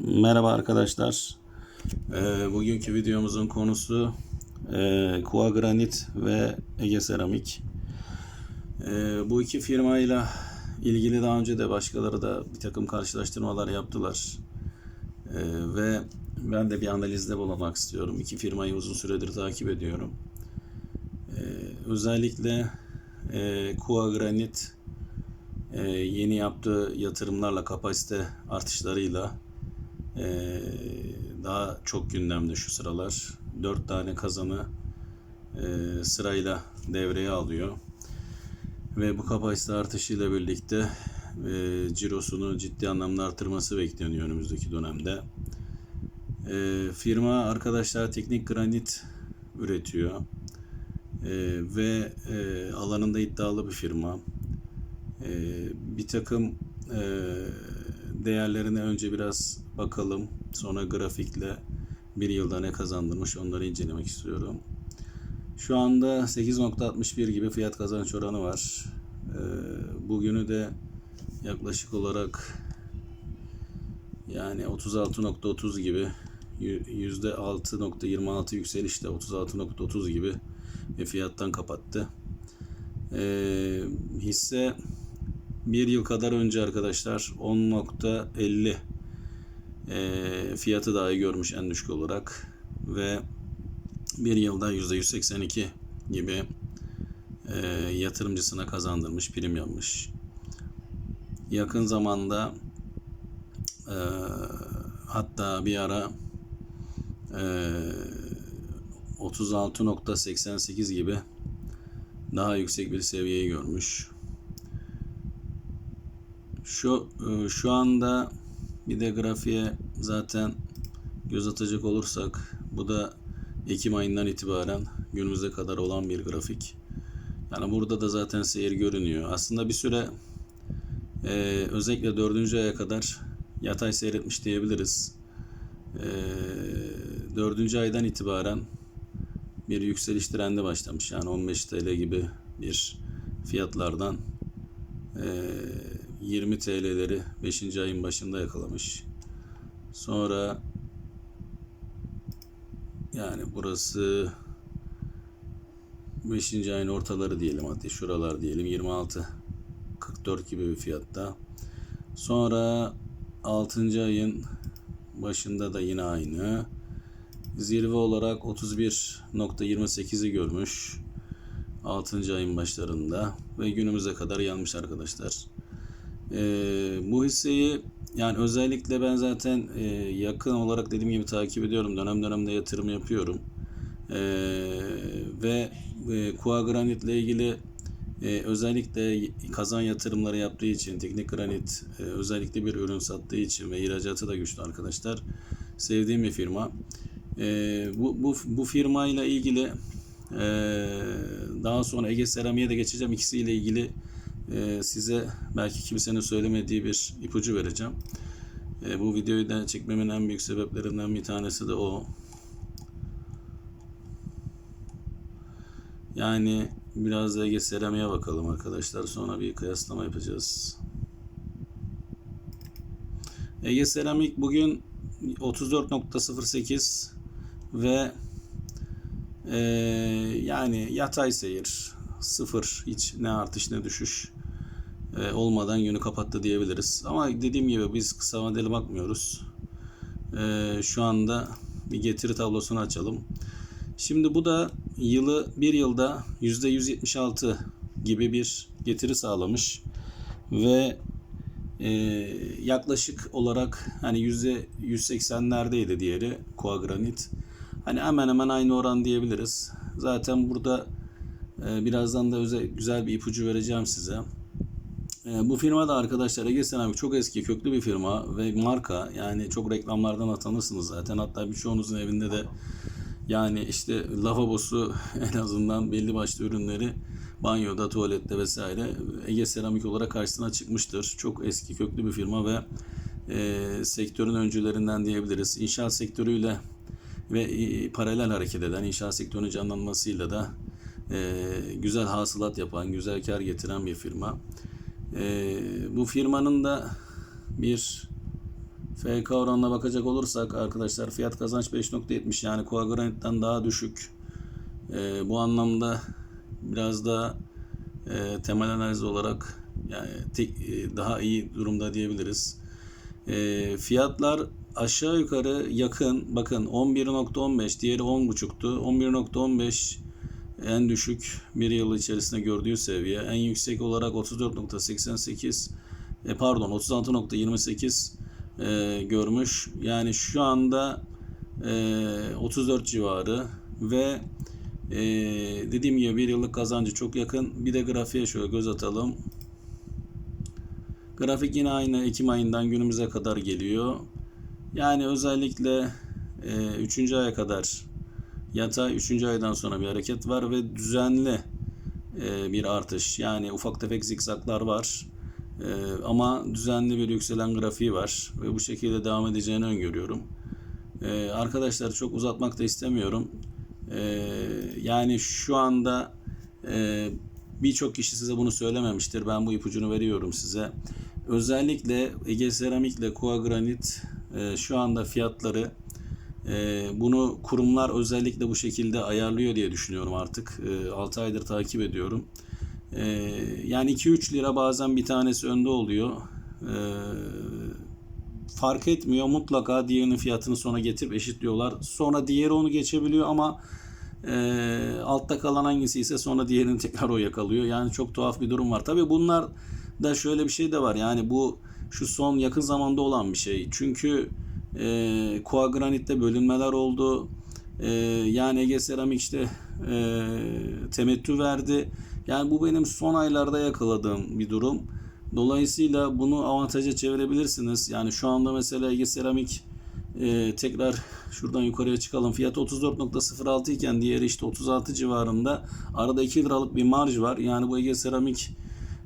Merhaba arkadaşlar. Ee, bugünkü videomuzun konusu e, Kua Granit ve Ege Seramik. Ee, bu iki firmayla ilgili daha önce de başkaları da bir takım karşılaştırmalar yaptılar. Ee, ve ben de bir analizde bulunmak istiyorum. İki firmayı uzun süredir takip ediyorum. Özellikle e, Kua Granit e, yeni yaptığı yatırımlarla kapasite artışlarıyla ee, daha çok gündemde şu sıralar. 4 tane kazanı e, sırayla devreye alıyor. Ve bu kapasite artışıyla birlikte e, cirosunu ciddi anlamda artırması bekleniyor önümüzdeki dönemde. E, firma arkadaşlar teknik granit üretiyor. E, ve e, alanında iddialı bir firma. E, bir takım e, değerlerine önce biraz bakalım. Sonra grafikle bir yılda ne kazandırmış onları incelemek istiyorum. Şu anda 8.61 gibi fiyat kazanç oranı var. Ee, bugünü de yaklaşık olarak yani 36.30 gibi %6.26 yükselişte 36.30 gibi bir fiyattan kapattı. Ee, hisse bir yıl kadar önce arkadaşlar 10.50 e, fiyatı dahi görmüş en düşük olarak ve bir yılda %182 gibi e, yatırımcısına kazandırmış, prim yapmış. Yakın zamanda e, hatta bir ara e, 36.88 gibi daha yüksek bir seviyeyi görmüş. Şu e, şu anda bir de grafiğe zaten göz atacak olursak bu da Ekim ayından itibaren günümüze kadar olan bir grafik. Yani burada da zaten seyir görünüyor. Aslında bir süre e, özellikle dördüncü aya kadar yatay seyretmiş diyebiliriz. E, dördüncü aydan itibaren bir yükseliş trendi başlamış. Yani 15 TL gibi bir fiyatlardan e, 20 TL'leri 5. ayın başında yakalamış. Sonra yani burası 5. ayın ortaları diyelim hadi şuralar diyelim 26 44 gibi bir fiyatta. Sonra 6. ayın başında da yine aynı. Zirve olarak 31.28'i görmüş. 6. ayın başlarında ve günümüze kadar yanmış arkadaşlar. Ee, bu hisseyi yani özellikle ben zaten e, yakın olarak dediğim gibi takip ediyorum. Dönem dönemde yatırım yapıyorum. Ee, ve e, Kua Granit ile ilgili e, özellikle kazan yatırımları yaptığı için teknik granit e, özellikle bir ürün sattığı için ve ihracatı da güçlü arkadaşlar. Sevdiğim bir firma. E, bu, bu, bu firma ile ilgili e, daha sonra Ege Seramik'e de geçeceğim. İkisiyle ilgili e, size belki kimsenin söylemediği bir ipucu vereceğim. E, bu videoyu da çekmemin en büyük sebeplerinden bir tanesi de o. Yani biraz da Ege Seramik'e bakalım arkadaşlar. Sonra bir kıyaslama yapacağız. Ege Seramik bugün 34.08 ve e, yani yatay seyir sıfır hiç ne artış ne düşüş e, olmadan günü kapattı diyebiliriz. Ama dediğim gibi biz kısa vadeli bakmıyoruz. E, şu anda bir getiri tablosunu açalım. Şimdi bu da yılı bir yılda %176 gibi bir getiri sağlamış ve e, yaklaşık olarak hani yüzde 180'lerdeydi diğeri Coagranit. Hani hemen hemen aynı oran diyebiliriz. Zaten burada birazdan da güzel bir ipucu vereceğim size. E, bu firma da arkadaşlar Ege Seramik çok eski köklü bir firma ve marka. Yani çok reklamlardan tanırsınız zaten. Hatta birçoğunuzun evinde de yani işte lavabosu en azından belli başlı ürünleri banyoda, tuvalette vesaire Ege Seramik olarak karşısına çıkmıştır. Çok eski köklü bir firma ve e, sektörün öncülerinden diyebiliriz. İnşaat sektörüyle ve e, paralel hareket eden inşaat sektörünün canlanmasıyla da e, güzel hasılat yapan, güzel kar getiren bir firma. E, bu firmanın da bir FK oranına bakacak olursak arkadaşlar fiyat kazanç 5.70 yani Koa Granit'ten daha düşük. Ee, bu anlamda biraz da e, temel analiz olarak yani tek- e, daha iyi durumda diyebiliriz. E, fiyatlar aşağı yukarı yakın. Bakın 11.15 diğeri 10.5'tu. 11.15 en düşük bir yıl içerisinde gördüğü seviye. En yüksek olarak 34.88 e, pardon 36.28 e, görmüş. Yani şu anda e, 34 civarı ve e, dediğim gibi bir yıllık kazancı çok yakın. Bir de grafiğe şöyle göz atalım. Grafik yine aynı Ekim ayından günümüze kadar geliyor. Yani özellikle 3. aya kadar yatay 3. aydan sonra bir hareket var ve düzenli e, bir artış. Yani ufak tefek zikzaklar var. E, ama düzenli bir yükselen grafiği var ve bu şekilde devam edeceğini öngörüyorum. E, arkadaşlar çok uzatmak da istemiyorum. E, yani şu anda e, birçok kişi size bunu söylememiştir. Ben bu ipucunu veriyorum size. Özellikle Ege Seramik ile Granit e, şu anda fiyatları bunu kurumlar özellikle bu şekilde ayarlıyor diye düşünüyorum artık. E, 6 aydır takip ediyorum. E, yani 2-3 lira bazen bir tanesi önde oluyor. Fark etmiyor. Mutlaka diğerinin fiyatını sonra getirip eşitliyorlar. Sonra diğeri onu geçebiliyor ama e, altta kalan hangisi ise sonra diğerini tekrar o yakalıyor. Yani çok tuhaf bir durum var. Tabii bunlar da şöyle bir şey de var. Yani bu şu son yakın zamanda olan bir şey. Çünkü e, Koa Granit'te bölünmeler oldu. E, yani Ege Seramik işte e, temettü verdi. Yani bu benim son aylarda yakaladığım bir durum. Dolayısıyla bunu avantaja çevirebilirsiniz. Yani şu anda mesela Ege Seramik e, tekrar şuradan yukarıya çıkalım. Fiyat 34.06 iken diğeri işte 36 civarında. Arada 2 liralık bir marj var. Yani bu Ege Seramik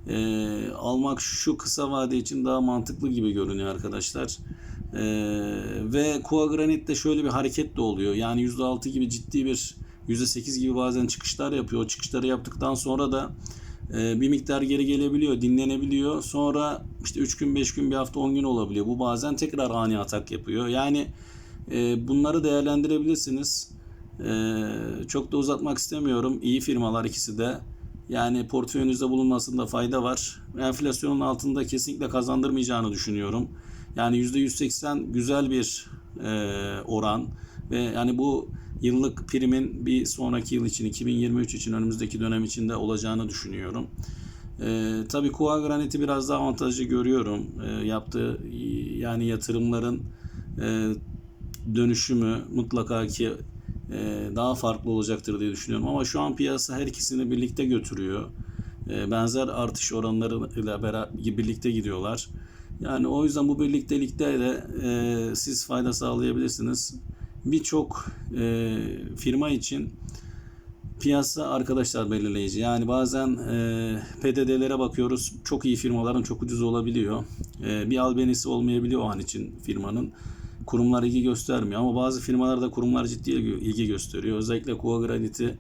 e, almak şu kısa vade için daha mantıklı gibi görünüyor arkadaşlar. E, ve Koa Granit'te şöyle bir hareket de oluyor. Yani %6 gibi ciddi bir %8 gibi bazen çıkışlar yapıyor. O çıkışları yaptıktan sonra da e, bir miktar geri gelebiliyor, dinlenebiliyor. Sonra işte 3 gün, 5 gün, bir hafta, 10 gün olabiliyor. Bu bazen tekrar ani atak yapıyor. Yani e, bunları değerlendirebilirsiniz. E, çok da uzatmak istemiyorum. İyi firmalar ikisi de. Yani portföyünüzde bulunmasında fayda var. Enflasyonun altında kesinlikle kazandırmayacağını düşünüyorum. Yani %180 güzel bir e, oran ve yani bu yıllık primin bir sonraki yıl için 2023 için önümüzdeki dönem içinde olacağını düşünüyorum. E, tabii Koa Granit'i biraz daha avantajlı görüyorum. E, yaptığı yani yatırımların e, dönüşümü mutlaka ki e, daha farklı olacaktır diye düşünüyorum. Ama şu an piyasa her ikisini birlikte götürüyor. E, benzer artış oranlarıyla beraber birlikte gidiyorlar. Yani o yüzden bu birliktelikte de e, siz fayda sağlayabilirsiniz. Birçok e, firma için piyasa arkadaşlar belirleyici. Yani bazen e, PDD'lere bakıyoruz. Çok iyi firmaların çok ucuz olabiliyor. E, bir albenisi olmayabiliyor o an için firmanın. Kurumlar ilgi göstermiyor ama bazı firmalarda kurumlar ciddi ilgi gösteriyor. Özellikle Koa Granit'i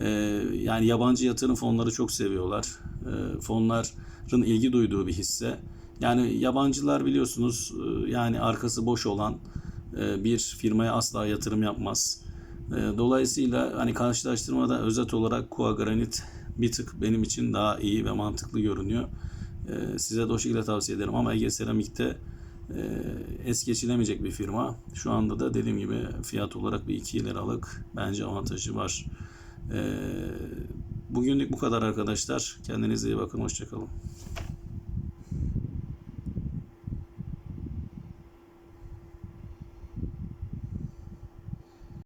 e, yani yabancı yatırım fonları çok seviyorlar. E, fonların ilgi duyduğu bir hisse. Yani yabancılar biliyorsunuz e, yani arkası boş olan e, bir firmaya asla yatırım yapmaz. E, Dolayısıyla hani karşılaştırmada özet olarak Koa Granit bir tık benim için daha iyi ve mantıklı görünüyor. Size de o şekilde tavsiye ederim ama Ege Seramik'te es geçilemeyecek bir firma. Şu anda da dediğim gibi fiyat olarak bir 2 liralık bence avantajı var. Bugünlük bu kadar arkadaşlar. Kendinize iyi bakın. Hoşçakalın.